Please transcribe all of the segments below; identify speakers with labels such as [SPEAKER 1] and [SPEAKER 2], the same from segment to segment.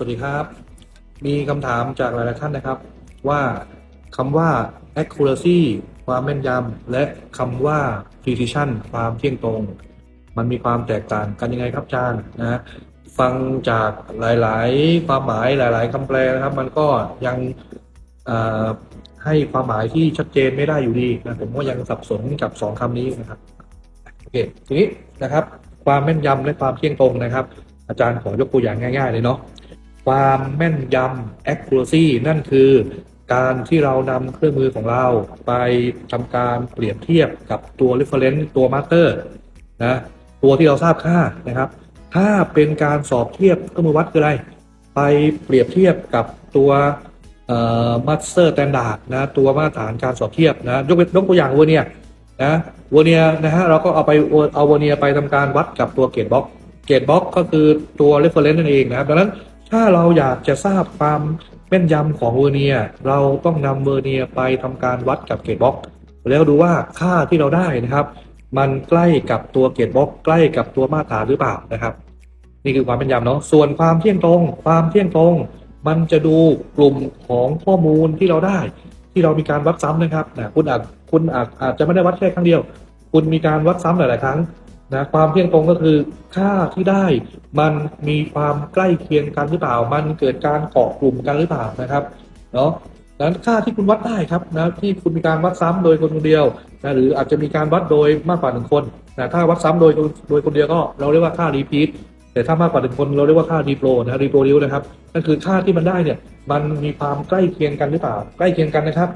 [SPEAKER 1] วัสดีครับ มีคำถามจากหลายๆท่านนะครับ ว่าคำว่า accuracy ความแม่นยำและคำว่า precision ความเที่ยงตรง มันมีความแตกต่างกันยังไงครับอาจารย์นะฟังจากหลาย ๆ ความหมายหลาย ๆคำแปลนะครับ มันก็ยังให้ความหมายที่ชัดเจนไม่ได้อยู่ดีนะผมก็ยังสับสนกับสองคำนี้นะครับโอเคทีนี้นะครับ ความแม่นยำและความเที่ยงตรงนะครับ อาจารย์ขอยกตัวอย่างง่าย ๆ เลยเนาะ ความแม่นยำ accuracy นั่นคือการที่เรานำเครื่องมือของเราไปทำการเปรียบเทียบกับตัว reference ตัว master นะตัวที่เราทราบค่านะครับ ถ้าเป็นการสอบเทียบเครื่องมือวัดคืออะไร ไปเปรียบเทียบกับตัวเอ่อ master standard นะตัวมาตรฐานการสอบเทียบนะยกยกตัวอย่างวอร์เนียนะวอร์เนียนะฮะเราก็เอาไปเอาวอร์เนียไปทำการวัดกับตัวเกรดบล็อกเกรดบล็อกก็คือตัว reference นั่นเองนะครับดังนั้น ถ้าเราอยากจะทราบความแม่นยำของเวอร์เนีย เราต้องนำเวอร์เนียไปทำการวัดกับเกรดบล็อก แล้วดูว่าค่าที่เราได้นะครับ มันใกล้กับตัวเกรดบล็อก ใกล้กับตัวมาตรฐานหรือเปล่านะครับ นี่คือความแม่นยำเนาะส่วนความเที่ยงตรง ความเที่ยงตรง มันจะดูกลุ่มของข้อมูลที่เราได้ ที่เรามีการวัดซ้ำนะครับนะคุณอาจคุณอาจอาจจะไม่ได้วัดแค่ครั้งเดียว คุณมีการวัดซ้ำหลาย ๆ ครั้ง นะความเที่ยงตรงก็คือค่าที่ได้มันมีความใกล้เคียงกันหรือเปล่า มันเกิดการเกาะกลุ่มกันหรือเปล่านะครับเนาะดังนั้นค่าที่คุณวัดได้ครับนะที่คุณมีการวัดซ้ำโดยคนคนเดียวนะหรืออาจจะมีการวัดโดยมากกว่าหนึ่งคนนะถ้าวัดซ้ำโดยโดยคนเดียวก็เราเรียกว่าค่า repeat แต่ถ้ามากกว่าหนึ่งคนเราเรียกว่าค่า repro นะ reproduce นะครับนั่นคือค่าที่มันได้เนี่ยมันมีความใกล้เคียงกันหรือเปล่า ใกล้เคียงกันนะครับ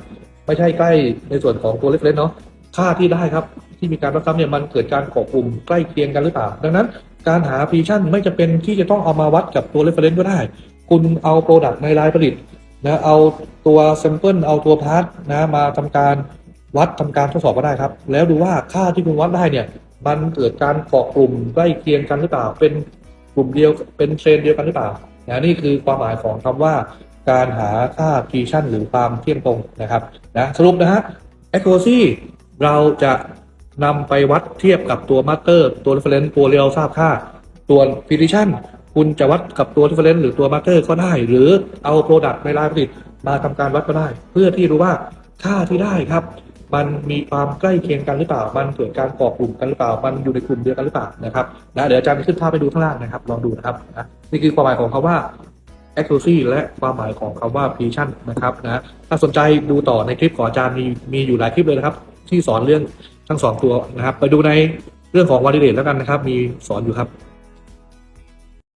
[SPEAKER 1] ไม่ใช่ใกล้ในส่วนของตัว reference เนาะ ค่าที่ได้ครับ ที่มีการวัดซ้ำเนี่ยมันเกิดการเกาะกลุ่มใกล้เคียงกันหรือเปล่า ดังนั้น การหา precision ไม่จำเป็นที่จะต้องเอามาวัดกับตัว reference ก็ได้ คุณเอา product ในรายผลิตนะเอาตัว sample เอาตัว part นะมาทำการวัดทำการทดสอบก็ได้ครับ แล้วดูว่าค่าที่คุณวัดได้เนี่ยมันเกิดการเกาะกลุ่มใกล้เคียงกันหรือเปล่า เป็นกลุ่มเดียวเป็นเทรนเดียวกันหรือเปล่านะนี่คือความหมายของคำว่าการหาค่า precision หรือความเที่ยงตรงนะครับนะสรุปนะฮะ accuracy เราจะนำไปวัดเทียบกับตัว master ตัว reference ตัวที่เราทราบค่า ตัว precision คุณจะวัดกับตัว reference หรือตัว master ก็ได้ หรือเอา product ในรายผลิตมาทำการวัดก็ได้ เพื่อที่รู้ว่าค่าที่ได้ครับ มันมีความใกล้เคียงกันหรือเปล่า มันเกิดการเกาะกลุ่มกันหรือเปล่า มันอยู่ในกลุ่มเดียวกันหรือเปล่านะครับนะเดี๋ยวอาจารย์ขึ้นภาพไปดูข้างล่างนะครับลองดูนะครับนะนี่คือความหมายของคำว่า accuracy และความหมายของคำว่า precision นะครับนะถ้าสนใจดูต่อในคลิปของอาจารย์มีมีอยู่หลายคลิปเลยนะครับ ที่สอนเรื่องทั้งสองตัวนะครับ ไปดูในเรื่องของ validate แล้วกันนะครับ มีสอนอยู่ครับ